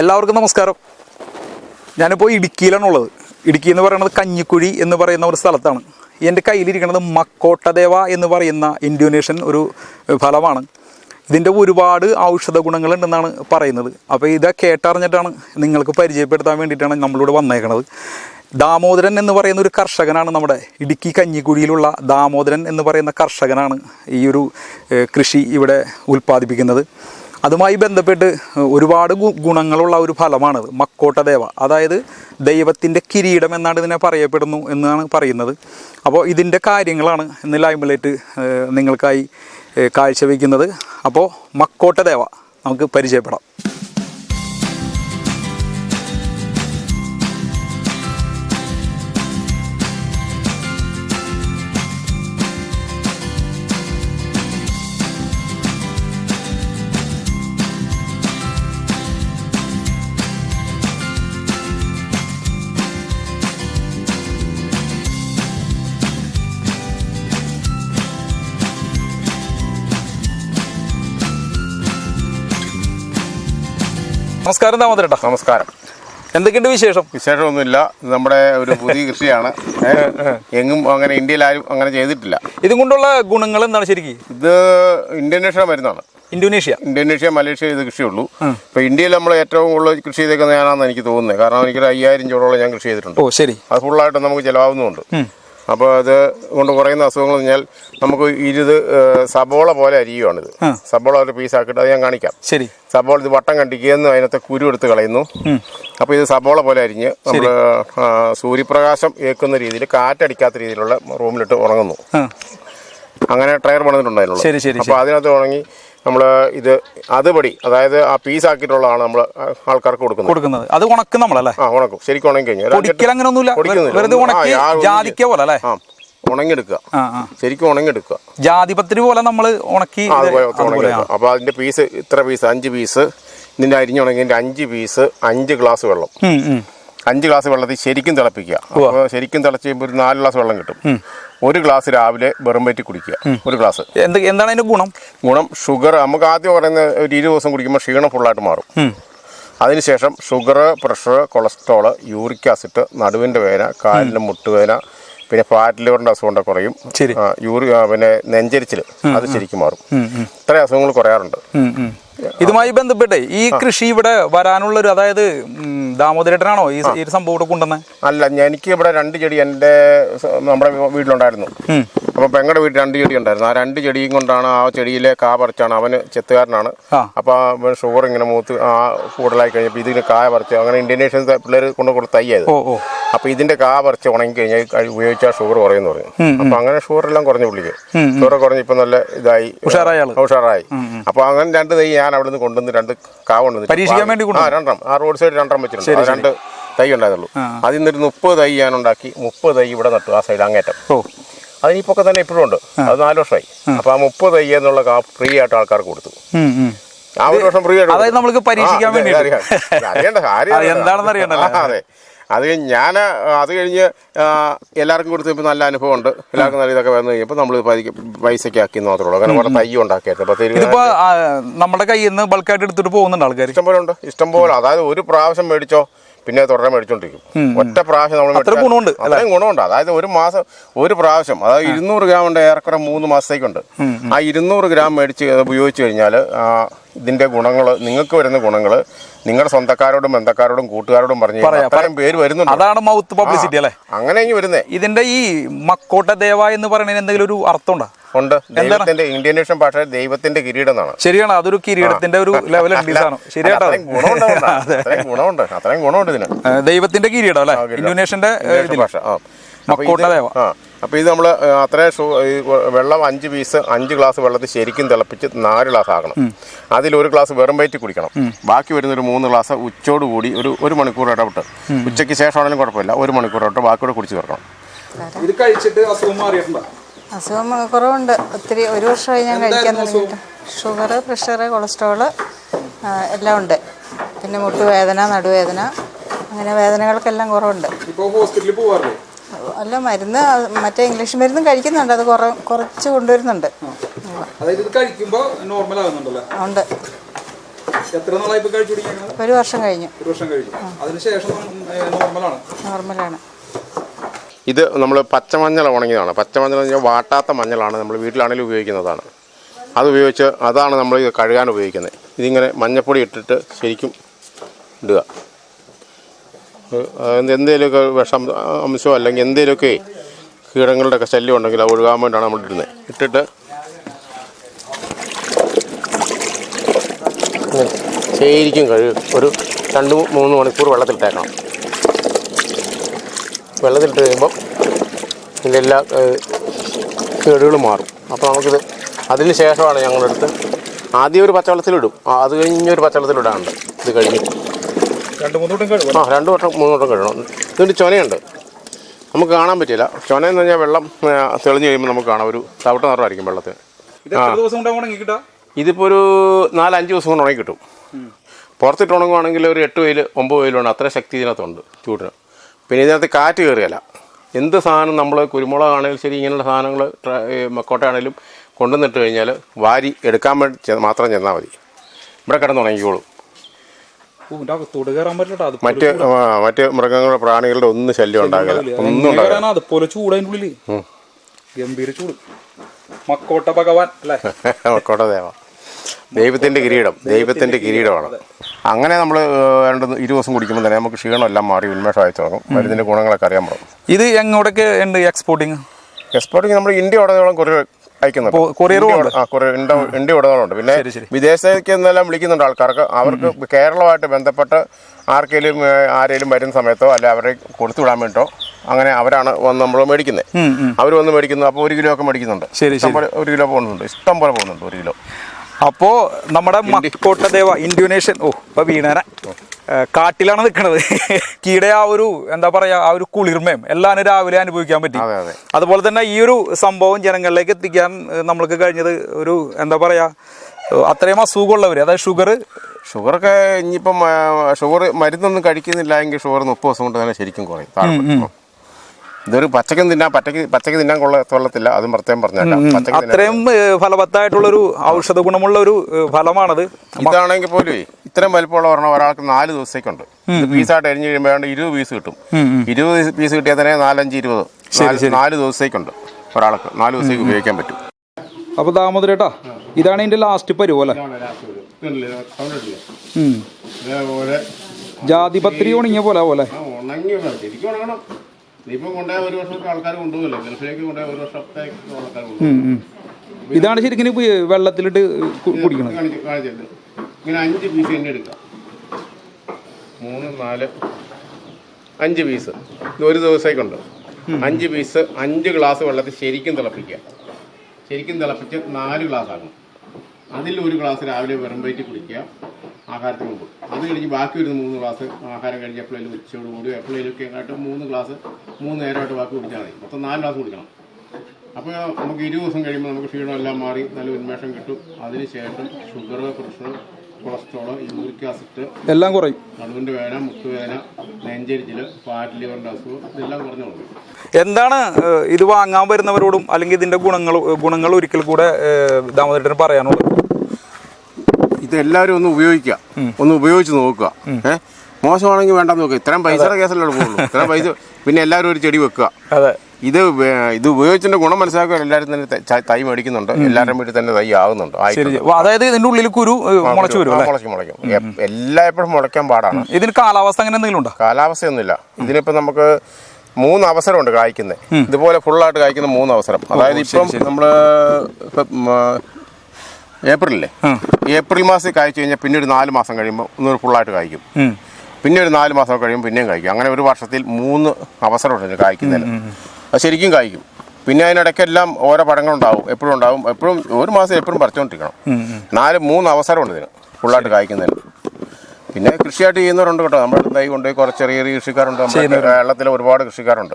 എല്ലാവർക്കും നമസ്കാരം. ഞാനിപ്പോൾ ഇടുക്കിയിലാണുള്ളത്. ഇടുക്കി എന്ന് പറയുന്നത് കഞ്ഞിക്കുഴി എന്ന് പറയുന്ന ഒരു സ്ഥലത്താണ്. എന്റെ കയ്യിലിരിക്കുന്നത് മക്കോട്ടദേവ എന്ന് പറയുന്ന ഇന്തോനേഷ്യൻ ഒരു ഫലമാണ്. ഇതിന്റെ ഒരുപാട് ഔഷധ ഗുണങ്ങളുണ്ടെന്നാണ് പറയുന്നത്. അപ്പോൾ ഇത് കേട്ടറിഞ്ഞിട്ടാണ് നിങ്ങൾക്ക് പരിചയപ്പെടുത്താൻ വേണ്ടിയിട്ടാണ് നമ്മളിവിടെ വന്നേക്കുന്നത് ദാമോദരൻ എന്ന് പറയുന്ന ഒരു കർഷകനാണ് നമ്മുടെ ഇടുക്കി കഞ്ഞിക്കുഴിയിലുള്ള ദാമോദരൻ എന്ന് പറയുന്ന കർഷകനാണ് ഈ ഒരു കൃഷി ഇവിടെ ഉൽപ്പാദിപ്പിക്കുന്നത്. അതുമായി ബന്ധപ്പെട്ട് ഒരുപാട് ഗുണങ്ങളുള്ള ഒരു ഫലമാണത് മക്കോട്ടദേവ. അതായത് ദൈവത്തിന്റെ കിരീടം എന്നാണ് ഇതിനെ പറയപ്പെടുന്നു എന്നാണ് പറയുന്നത്. അപ്പോൾ ഇതിന്റെ കാര്യങ്ങളാണ് ഇന്ന് ലൈംലൈറ്റ് നിങ്ങൾക്കായി കാഴ്ചവെക്കുന്നത്. അപ്പോൾ മക്കോട്ടദേവ നമുക്ക് പരിചയപ്പെടാം. നമസ്കാരം ദാമോദരേട്ടാ. നമസ്കാരം. എന്തൊക്കെയുണ്ട് വിശേഷം? വിശേഷമൊന്നുമില്ല. നമ്മുടെ ഒരു പുതിയ കൃഷിയാണ്. എങ്ങും അങ്ങനെ ഇന്ത്യയിൽ ആരും അങ്ങനെ ചെയ്തിട്ടില്ല. ഇതും കൊണ്ടുള്ള ഗുണങ്ങൾ എന്താണ് ശരിക്കും? ഇത് ഇന്തോനേഷ്യ മരുന്നാണ്. ഇന്തോനേഷ്യ? ഇന്തോനേഷ്യ മലേഷ്യ ഇത് കൃഷിയുള്ളൂ. ഇപ്പൊ ഇന്ത്യയിൽ നമ്മൾ ഏറ്റവും കൂടുതൽ കൃഷി ചെയ്തേക്കുന്ന ഞാനാണെന്ന് എനിക്ക് തോന്നുന്നത്. കാരണം എനിക്കൊരു അയ്യായിരം ചൂടോളം ഞാൻ കൃഷി ചെയ്തിട്ടുണ്ട്. ഓ ശരി. അത് ഫുള്ളായിട്ട് നമുക്ക് ചിലവാകുന്നുമുണ്ട്. അപ്പോൾ അത് കൊണ്ട് കുറയുന്ന അസുഖങ്ങൾ എന്ന് പറഞ്ഞാൽ നമുക്ക് ഇരുത് സബോള പോലെ അരിയുവാണിത്. സബോള ഒരു പീസാക്കിയിട്ട് അത് ഞാൻ കാണിക്കാം. ശരി. സബോള ഇത് വട്ടം കണ്ടിക്കുന്നു അതിനകത്ത് കുരു എടുത്ത് കളയുന്നു. അപ്പോൾ ഇത് സബോള പോലെ അരിഞ്ഞ് നമ്മൾ സൂര്യപ്രകാശം ഏക്കുന്ന രീതിയിൽ കാറ്റടിക്കാത്ത രീതിയിലുള്ള റൂമിലിട്ട് ഉണങ്ങുന്നു. ആ. അങ്ങനെ ടയർ പണിതിട്ടുണ്ടായിരുന്നു അതിനുള്ള ശരി, ശരി, അപ്പോൾ അതിനകത്ത് ഉണങ്ങി നമ്മൾ ഇത് അതുപടി അതായത് ആ പീസ് ആക്കിയിട്ടുള്ളതാണ് നമ്മൾ ആൾക്കാർക്ക് കൊടുക്കുന്നത്. കൊടുക്കുന്നത്. അത് ഉണക്കും നമ്മളല്ലേ? ആ ഉണക്കും. ശരിക്കും ഉണങ്ങി കഴിഞ്ഞാൽ ഉണക്കി പോലെ അല്ലേ? ആ ഉണങ്ങിയെടുക്കുക. ശരിക്കും ഉണങ്ങിയെടുക്കുക. ജാതിപത്രി പോലെ നമ്മൾ ഉണക്കി അപ്പോൾ അതിന്റെ പീസ് ഇത്ര പീസ് അഞ്ച് പീസ് ഇതിന്റെ അരിഞ്ഞുണങ്ങിയതിന്റെ അഞ്ച് പീസ് അഞ്ച് ഗ്ലാസ് വെള്ളം. അഞ്ച് ഗ്ലാസ് വെള്ളത്തിൽ ശരിക്കും തിളപ്പിക്കുക. അപ്പോൾ ശരിക്കും തിളച്ച് കഴിയുമ്പോൾ ഒരു നാല് ഗ്ലാസ് വെള്ളം കിട്ടും. ഒരു ഗ്ലാസ് രാവിലെ വെറും വയറ്റി കുടിക്കുക. ഒരു ഗ്ലാസ്. എന്ത് എന്താണ് അതിന്റെ ഗുണം? ഗുണം ഷുഗർ നമുക്ക് ആദ്യം പറയുന്ന ഒരു ഇരുപത് ദിവസം കുടിക്കുമ്പോൾ ക്ഷീണം ഫുള്ളായിട്ട് മാറും. അതിനുശേഷം sugar pressure cholesterol uric acid നടുവിന്റെ വേദന കാലിന്റെ മുട്ടുവേദന പിന്നെ ഫാറ്റ് ലിവറിന്റെ അസുഖം കുറയും. യൂറി പിന്നെ നെഞ്ചരിച്ചിൽ അത് ശരിക്കും മാറും. ഇത്രയും അസുഖങ്ങൾ കുറയാറുണ്ട്. ഇതുമായി ബന്ധപ്പെട്ട് ഈ കൃഷി ഇവിടെ വരാനുള്ള ഒരു അതായത് ദാമോദരേട്ടനാണോ ഈ ഈ ഒരു സംഭവം കൊണ്ടുവന്നത് അല്ല എനിക്ക് ഇവിടെ രണ്ട് ചെടി എന്റെ നമ്മുടെ വീട്ടിലുണ്ടായിരുന്നു. അപ്പോൾ പെങ്ങളുടെ വീട്ടിൽ രണ്ട് ചെടി ഉണ്ടായിരുന്നു. ആ രണ്ട് ചെടിയും കൊണ്ടാണ് ആ ചെടിയിലെ കാ പറിച്ചാണ്. അവന് ചെത്തുകാരനാണ്. അപ്പോൾ അവൻ ഷുഗർ ഇങ്ങനെ മൂത്ത് ആ കൂടുതലായി കഴിഞ്ഞപ്പോൾ ഇതിന് കായ പറിച്ച് അങ്ങനെ ഇൻഡോനേഷ്യൻ പിള്ളേർ കൊണ്ട് കൊടുത്ത തയ്യായത് അപ്പോൾ ഇതിന്റെ കാ പറിച്ച് ഉണങ്ങി കഴിഞ്ഞാൽ കഴി- ഉപയോഗിച്ചാൽ ഷുഗർ കുറയുമെന്ന് പറഞ്ഞു. അപ്പോൾ അങ്ങനെ ഷുഗർ എല്ലാം കുറഞ്ഞു പുള്ളിക്ക്. ഷുഗർ കുറഞ്ഞ് ഇപ്പം നല്ല ഇതായി. ഉഷാറായി. ഉഷാറായി. അപ്പോൾ അങ്ങനെ രണ്ട് തൈ ഞാൻ അവിടെ നിന്ന് കൊണ്ടുവന്ന് രണ്ട് കാ കൊണ്ടുവന്ന് പരീക്ഷിക്കാൻ വേണ്ടി ആ രണ്ടെണ്ണം. ആ റോഡ് സൈഡ് രണ്ടെണ്ണം വെച്ചിട്ടുണ്ട്. രണ്ട് തൈ ഉണ്ടായിരുന്നുള്ളൂ. അതിൽ നിന്നൊരു മുപ്പത് തൈ ഞാൻ ഉണ്ടാക്കി. മുപ്പത് തൈ ഇവിടെ നട്ടു. ആ സൈഡ് അങ്ങേറ്റം. അതിനിപ്പൊക്കെ തന്നെ ഇപ്പോഴും ഉണ്ട്. അത് നാല് വർഷമായി. അപ്പൊ ആ മുപ്പത് തൈ എന്നുള്ള ഫ്രീ ആയിട്ട് ആൾക്കാർക്ക് കൊടുത്തു. ആ ഒരു വർഷം ഫ്രീ ആയിട്ട് അതായത് നമ്മൾക്ക് പരീക്ഷിക്കാൻ വേണ്ടി അറിയാം. അറിയണ്ട അത് എന്താണെന്ന് അറിയണ്ടല്ലോ. അതെ. അത് ഞാൻ അത് കഴിഞ്ഞ് എല്ലാവർക്കും കൊടുത്തപ്പോൾ നല്ല അനുഭവം ഉണ്ട് എല്ലാവർക്കും നല്ല ഇതൊക്കെ വന്നു കഴിഞ്ഞപ്പോൾ നമ്മൾ പൈസയ്ക്ക് ആക്കി മാത്രമേ ഉള്ളൂ. കാരണം കുറെ തൈ ഉണ്ടാക്കിയായിരുന്നു അപ്പോൾ നമ്മുടെ കയ്യിൽ നിന്ന് ബൾക്കായിട്ട് എടുത്തിട്ട് പോകുന്നുണ്ട് ആൾക്കാർ ഇഷ്ടംപോലെ ഉണ്ട്. ഇഷ്ടംപോലെ. അതായത് ഒരു പ്രാവശ്യം മേടിച്ചോ പിന്നെ തുടരെ മേടിച്ചോണ്ടിരിക്കും. ഒറ്റ പ്രാവശ്യം നമ്മൾ ഗുണമുണ്ട്, അത്രയും ഗുണമുണ്ട്. അതായത് ഒരു മാസം ഒരു പ്രാവശ്യം അതായത് ഇരുന്നൂറ് ഗ്രാം ഉണ്ട് ഏറെക്കുറെ മൂന്ന് മാസത്തേക്കുണ്ട്. ആ ഇരുന്നൂറ് ഗ്രാം മേടിച്ച് ഉപയോഗിച്ച് കഴിഞ്ഞാൽ ഇതിന്റെ ഗുണങ്ങൾ നിങ്ങൾക്ക് വരുന്ന ഗുണങ്ങൾ നിങ്ങളുടെ സ്വന്തക്കാരോടും ബന്ധക്കാരോടും കൂട്ടുകാരോടും പറഞ്ഞു അത്രയും പേര് വരുന്നുണ്ട്. അതാണ് മൗത്ത് പബ്ലിസിറ്റി അല്ലേ? അങ്ങനെ വരുന്നത് വരുന്നേ. ഇതിന്റെ ഈ മക്കോട്ട ദേവ എന്ന് പറയുന്നതിന് എന്തെങ്കിലും ഒരു അർത്ഥം ഉണ്ടോ. ദൈവത്തിന്റെ ഇന്തോനേഷ്യൻ ഭാഷ ദൈവത്തിന്റെ കിരീടം എന്നാണ് ശരിയാണ്. അതൊരു കിരീടത്തിന്റെ ഒരു ലെവൽ ആണ് ശരിയാട്ടോ ഗുണമുണ്ട് അതുകൊണ്ടാ. അത്രയും ഗുണമുണ്ട്. ഇതിന്. ദൈവത്തിന്റെ കിരീടം അല്ലെ? ഇതിൽ. ഭാഷ. ആ. അപ്പൊ മക്കോട്ട ഇത് നമ്മൾ അത്രയും വെള്ളം അഞ്ച് പീസ് അഞ്ച് ഗ്ലാസ് വെള്ളത്തിൽ ശരിക്കും തിളപ്പിച്ച് നാല് ഗ്ലാസ് ആക്കണം അതിൽ ഒരു ഗ്ലാസ് വെറും വയറ്റി കുടിക്കണം. ബാക്കി വരുന്ന ഒരു മൂന്ന് ഗ്ലാസ് ഉച്ചോട് കൂടി ഒരു ഒരു മണിക്കൂർ ഇടപെട്ട് ഉച്ചയ്ക്ക് ശേഷമാണെങ്കിലും കുഴപ്പമില്ല. ഒരു മണിക്കൂർ ഇടപെട്ട് ബാക്കിയോടെ കുടിച്ച് തീർക്കണം. ഇത് കഴിച്ചിട്ട് അസുഖം മാറിയിട്ടുണ്ടോ? അസുഖം കുറവുണ്ട്. ഒത്തിരി ഒരു വർഷമായി ഞാൻ കഴിക്കാൻ തുടങ്ങിയിട്ട്. ഷുഗർ പ്രഷർ കൊളസ്ട്രോൾ എല്ലാം ഉണ്ട്. പിന്നെ മുട്ടുവേദന നടുവേദന അങ്ങനെ വേദനകൾക്കെല്ലാം കുറവുണ്ട്. അല്ല മരുന്ന് മറ്റേ ഇംഗ്ലീഷ് മരുന്നും കഴിക്കുന്നുണ്ട്. അത് കുറ കുറച്ച് കൊണ്ടുവരുന്നുണ്ട്. ഉണ്ട്. ഒരു വർഷം കഴിഞ്ഞു. ഒരു വർഷം കഴിഞ്ഞു. അതിനുശേഷം നോർമലാണ് നോർമലാണ് ഇത് നമ്മൾ പച്ചമഞ്ഞൾ ഉണങ്ങിയതാണ്. പച്ചമഞ്ഞൾ എന്ന് പറഞ്ഞാൽ വാട്ടാത്ത മഞ്ഞളാണ് നമ്മൾ വീട്ടിലാണെങ്കിലും ഉപയോഗിക്കുന്നതാണ്. അത് ഉപയോഗിച്ച് അതാണ് നമ്മൾ ഇത് കഴുകാൻ ഉപയോഗിക്കുന്നത്. ഇതിങ്ങനെ മഞ്ഞപ്പൊടി ഇട്ടിട്ട് ശരിക്കും ഇടുക. എന്തെങ്കിലുമൊക്കെ വിഷം അംശമോ അല്ലെങ്കിൽ എന്തെങ്കിലുമൊക്കെ കീടങ്ങളുടെ ഒക്കെ ശല്യം ഉണ്ടെങ്കിൽ അത് ഒഴുകാൻ വേണ്ടിയാണ് നമ്മൾ ഇടുന്നത്. ഇട്ടിട്ട് ശരിക്കും കഴുകും ഒരു രണ്ട് മൂന്ന് മണിക്കൂർ വെള്ളത്തിലിട്ടേക്കണം. വെള്ളത്തിലിട്ട് കഴിയുമ്പോൾ ഇതിന്റെ എല്ലാ കേടുകളും മാറും. അപ്പോൾ നമുക്കിത് അതിന് ശേഷമാണ് ഞങ്ങളെടുത്ത് ആദ്യം ഒരു പച്ചവെള്ളത്തിലിടും. അത് കഴിഞ്ഞ് ഒരു പച്ചവെള്ളത്തിലിടാനുണ്ട് ഇത് കഴിഞ്ഞ്. രണ്ട് മൂന്ന് വട്ടം ആ രണ്ട് വട്ടം മൂന്ന് വട്ടം കഴുകണം. ഇതിന്റെ ചൊനയുണ്ട്. നമുക്ക് കാണാൻ പറ്റില്ല. ചൊന എന്ന് പറഞ്ഞാൽ വെള്ളം തെളിഞ്ഞു കഴിയുമ്പോൾ നമുക്ക് കാണാം. ഒരു തവിട്ട് നിറമായിരിക്കും വെള്ളത്തിന്. ഇതിപ്പോൾ ഒരു നാലഞ്ച് ദിവസം കൊണ്ട് ഉണങ്ങി കിട്ടും. പുറത്തിട്ട് ഉണങ്ങുവാണെങ്കിൽ ഒരു എട്ട് വെയിൽ ഒമ്പത് വെയിലുണ്ട് അത്ര ശക്തി ഇതിനകത്തുണ്ട് ചൂടിന്. പിന്നെ ഇതിനകത്ത് കാറ്റ് കയറിയല്ല എന്ത് സാധനം നമ്മൾ കുരുമുളകാണെങ്കിലും ശരി ഇങ്ങനെയുള്ള സാധനങ്ങൾ മക്കോട്ടയാണെങ്കിലും കൊണ്ടുവന്നിട്ട് കഴിഞ്ഞാൽ വാരി എടുക്കാൻ വേണ്ടി മാത്രം ചെന്നാൽ മതി. ഇവിടെ കിടന്ന് ഉണങ്ങിക്കോളും പൂവിന്റെ അകത്തോട് കയറാൻ അത് മറ്റ് മറ്റ് മൃഗങ്ങളുടെ പ്രാണികളുടെ ഒന്നും ശല്യം ഉണ്ടാകില്ല ഒന്നും ഉണ്ടാകില്ല അതുപോലെ ഗംഭീര ചൂട്. മക്കോട്ട ഭഗവാൻ അല്ലേ? മക്കോട്ട ദേവ. ദൈവത്തിന്റെ കിരീടം. ദൈവത്തിന്റെ കിരീടമാണ്. അങ്ങനെ നമ്മൾ രണ്ട് ഇരു ദിവസം കുടിക്കുമ്പോൾ തന്നെ നമുക്ക് ക്ഷീണം എല്ലാം മാറി ഉന്മേഷമായി തുടങ്ങും. മരുന്നിന്റെ ഗുണങ്ങളൊക്കെ അറിയാൻ പറ്റും ഇത് എങ്ങോട്ടൊക്കെ ഉണ്ട് എക്സ്പോർട്ടിങ്? എക്സ്പോർട്ടിങ് നമ്മൾ ഇന്ത്യ ഉടനീളം കുറേ കൊറിയറും ഇന്ത്യ ഉടനീളമുണ്ട്. പിന്നെ. വിദേശത്തേക്ക് എന്നെല്ലാം വിളിക്കുന്നുണ്ട് ആൾക്കാർക്ക്. അവർക്ക് കേരളമായിട്ട് ബന്ധപ്പെട്ട് ആർക്കെങ്കിലും ആരെങ്കിലും വരുന്ന സമയത്തോ അല്ലെ അവരെ കൊടുത്തു വിടാൻ വേണ്ടിട്ടോ അങ്ങനെ അവരാണ് വന്ന് നമ്മൾ മേടിക്കുന്നത്. അവർ വന്ന് മേടിക്കുന്നു. അപ്പോൾ ഒരു കിലോ ഒക്കെ മേടിക്കുന്നുണ്ട്. ഒരു കിലോ പോകുന്നുണ്ട്. ഇഷ്ടം പോലെ പോകുന്നുണ്ട് ഒരു കിലോ. അപ്പോ നമ്മുടെ മക്കോട്ടദേവ ഇന്തോനേഷ്യൻ ഓ ഇപ്പൊ വീണേന. കാട്ടിലാണ് നിൽക്കുന്നത് കീടെ ആ ഒരു എന്താ പറയാ ആ ഒരു കുളിർമയും എല്ലാം രാവിലെ അനുഭവിക്കാൻ പറ്റി. അതെ, അതെ. അതുപോലെ തന്നെ ഈ ഒരു സംഭവം ജനങ്ങളിലേക്ക് എത്തിക്കാൻ നമ്മൾക്ക് കഴിഞ്ഞത് ഒരു എന്താ പറയാ അത്രയും അസുഖമുള്ളവർ അതായത് ഷുഗർ ഷുഗറൊക്കെ ഇനിയിപ്പം ഷുഗർ മരുന്നൊന്നും കഴിക്കുന്നില്ല എങ്കിൽ ഷുഗർ മുപ്പത് ദിവസം കൊണ്ട് തന്നെ ശരിക്കും കുറയും. ഇതൊരു പച്ചക്കും തിന്നാൻ പച്ചക്ക് പച്ചക്ക് തിന്നാൻ കൊള്ള കൊള്ളത്തില്ല. അതും പ്രത്യേകം പറഞ്ഞേക്കാം. അത്രയും ഫലവത്തായിട്ടുള്ളൊരു ഔഷധ ഗുണമുള്ള ഒരു ഫലമാണത്. ഇതാണെങ്കിൽ പോലും ഇത്രയും വലിപ്പമുള്ള ഒരെണ്ണം ഒരാൾക്ക് നാല് ദിവസത്തേക്കുണ്ട്. പീസായിട്ട് എരിഞ്ഞു കഴിയുമ്പോൾ ഇരുപത് പീസ് കിട്ടും. ഇരുപത് പീസ് കിട്ടിയാൽ തന്നെ നാലഞ്ച് ഇരുപത്. നാല് നാല് ദിവസത്തേക്കുണ്ട് ഒരാൾക്ക്. നാല് ദിവസത്തേക്ക് ഉപയോഗിക്കാൻ പറ്റും. അപ്പൊ ദാമോദരേട്ടാ ഇതാണ് ഇതിന്റെ ലാസ്റ്റ് പരുവ അല്ലേ. ജാതിപത്രി ഉണങ്ങിയ പോലെ പോലെ. ഇതാണ് ശരിക്കും വെള്ളത്തിലിട്ട് കുടിക്കണം ഇങ്ങനെ അഞ്ച് പീസ് മൂന്ന് നാല് അഞ്ച് പീസ്. ഇത് ഒരു ദിവസത്തേക്കുണ്ട് അഞ്ച് പീസ് അഞ്ച് ഗ്ലാസ് വെള്ളത്തിൽ ശരിക്കും തിളപ്പിക്കുക. ശരിക്കും തിളപ്പിച്ച് നാല് ഗ്ലാസ് ആക്കണം. അതിൽ ഒരു ഗ്ലാസ് രാവിലെ വെറും വയറ്റിൽ കുടിക്കുക. ആഹാരത്തിന് മുമ്പ് അത് കഴിഞ്ഞ് ബാക്കി വരുന്ന മൂന്ന് ഗ്ലാസ് ആഹാരം കഴിഞ്ഞ് എപ്പോഴേലും ഉച്ചയോട് കൂടി എപ്പോഴേലും ഒക്കെ ആയിട്ട് മൂന്ന് ഗ്ലാസ് മൂന്ന് നേരമായിട്ട് ബാക്കി കുടിച്ചാൽ മതി. മൊത്തം നാല് ഗ്ലാസ് കുടിക്കണം. അപ്പോൾ നമുക്ക് ഇരുപത് ദിവസം കഴിയുമ്പോൾ നമുക്ക് ക്ഷീണം എല്ലാം മാറി നല്ല ഉന്മേഷം കിട്ടും. അതിനുശേഷം sugar pressure cholesterol uric acid എല്ലാം കുറയും. നടുവിന്റെ വേദന മുട്ടുവേദന നെഞ്ചരിച്ചിൽ ഫാറ്റ് ലിവറിന്റെ അസുഖം ഇതെല്ലാം കുറഞ്ഞു കൊടുക്കും എന്താണ് ഇത് വാങ്ങാൻ വരുന്നവരോടും അല്ലെങ്കിൽ ഇതിന്റെ ഗുണങ്ങൾ ഗുണങ്ങൾ ഒരിക്കൽ കൂടെ ദാമോദരൻ പറയാനുള്ളത്? ഇത് എല്ലാവരും ഒന്ന് ഉപയോഗിക്കുക. ഒന്ന് ഉപയോഗിച്ച് നോക്കുക. ഏഹ് മോശമാണെങ്കിൽ വേണ്ട നോക്കുക ഇത്രയും പൈസയുടെ കേസല്ലേ പോകുള്ളൂ ഇത്രയും പൈസ പിന്നെ എല്ലാവരും ഒരു ചെടി വെക്കുക. ഇത് ഇത് ഉപയോഗിച്ചതിന്റെ ഗുണം മനസ്സിലാക്കുക. എല്ലാവരും തന്നെ ത- മേടിക്കുന്നുണ്ട്. എല്ലാവരും വീട്ടിൽ തന്നെ തൈ ആകുന്നുണ്ട്. അതായത് ഇതിന്റെ ഉള്ളിൽ കുരു ഏഹ്, മുളച്ചു വരും അല്ലേ? മുളയ്ക്കും. എല്ലാ എപ്പോഴും മുളയ്ക്കാൻ പാടാണ്. ഇതിന് കാലാവസ്ഥ അങ്ങനെ എന്തെങ്കിലും ഉണ്ടോ? കാലാവസ്ഥയൊന്നുമില്ല. ഇതിനിപ്പോ നമുക്ക് മൂന്ന് അവസരമുണ്ട് കായ്ക്കുന്നത് ഇതുപോലെ ഫുള്ളായിട്ട് കായ്ക്കുന്ന മൂന്ന് അവസരം. അതായത് ഇപ്പം നമ്മൾ ഏപ്രിലില്ലേ? ഏപ്രിൽ മാസം കായ്ച്ചു കഴിഞ്ഞാൽ പിന്നെ ഒരു നാല് മാസം കഴിയുമ്പോൾ ഒന്നൊരു ഫുള്ളായിട്ട് കായ്ക്കും. പിന്നെ ഒരു നാല് മാസം കഴിയുമ്പോൾ പിന്നെയും കായ്ക്കും. അങ്ങനെ ഒരു വർഷത്തിൽ മൂന്ന് അവസരമുണ്ട് ഉണ്ട് കായ്ക്കുന്നതിന്. അത് ശരിക്കും കായ്ക്കും. പിന്നെ അതിനിടയ്ക്കെല്ലാം ഓരോ പഴങ്ങളുണ്ടാവും. എപ്പോഴും ഉണ്ടാവും. എപ്പോഴും ഒരു മാസം എപ്പോഴും പറിച്ചുകൊണ്ടിരിക്കണം നാല് മൂന്ന് അവസരമുണ്ട് ഇതിന് ഫുള്ളായിട്ട് കായ്ക്കുന്നതിന്. പിന്നെ കൃഷിയായിട്ട് ചെയ്യുന്നവരുണ്ട് കേട്ടോ. നമ്മുടെ തൈ കൊണ്ട് കുറച്ച് ചെറിയ ചെറിയ കൃഷിക്കാരുണ്ട്. കേരളത്തിലെ കേരളത്തിൽ ഒരുപാട് കൃഷിക്കാരുണ്ട്.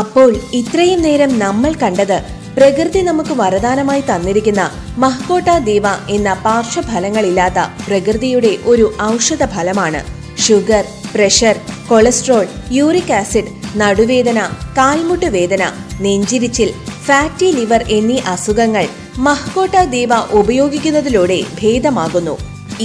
അപ്പോൾ ഇത്രയും നേരം നമ്മൾ കണ്ടത് പ്രകൃതി നമുക്ക് വരദാനമായി തന്നിരിക്കുന്ന മഹ്കോട്ട ദീവ എന്ന പാർശ്വഫലങ്ങളില്ലാത്ത പ്രകൃതിയുടെ ഒരു ഔഷധ ഫലമാണ്. Sugar pressure cholesterol uric acid നടുവേദന കാൽമുട്ട് വേദന നെഞ്ചിരിച്ചിൽ ഫാറ്റി ലിവർ എന്നീ അസുഖങ്ങൾ മഹ്കോട്ട ദീവ ഉപയോഗിക്കുന്നതിലൂടെ ഭേദമാകുന്നു.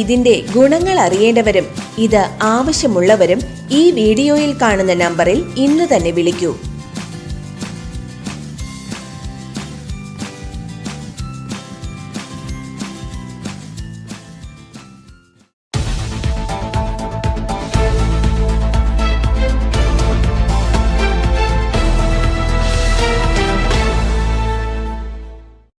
ഇതിന്റെ ഗുണങ്ങൾ അറിയേണ്ടവരും ഇത് ആവശ്യമുള്ളവരും ഈ വീഡിയോയിൽ കാണുന്ന നമ്പറിൽ ഇന്ന് തന്നെ വിളിക്കൂ.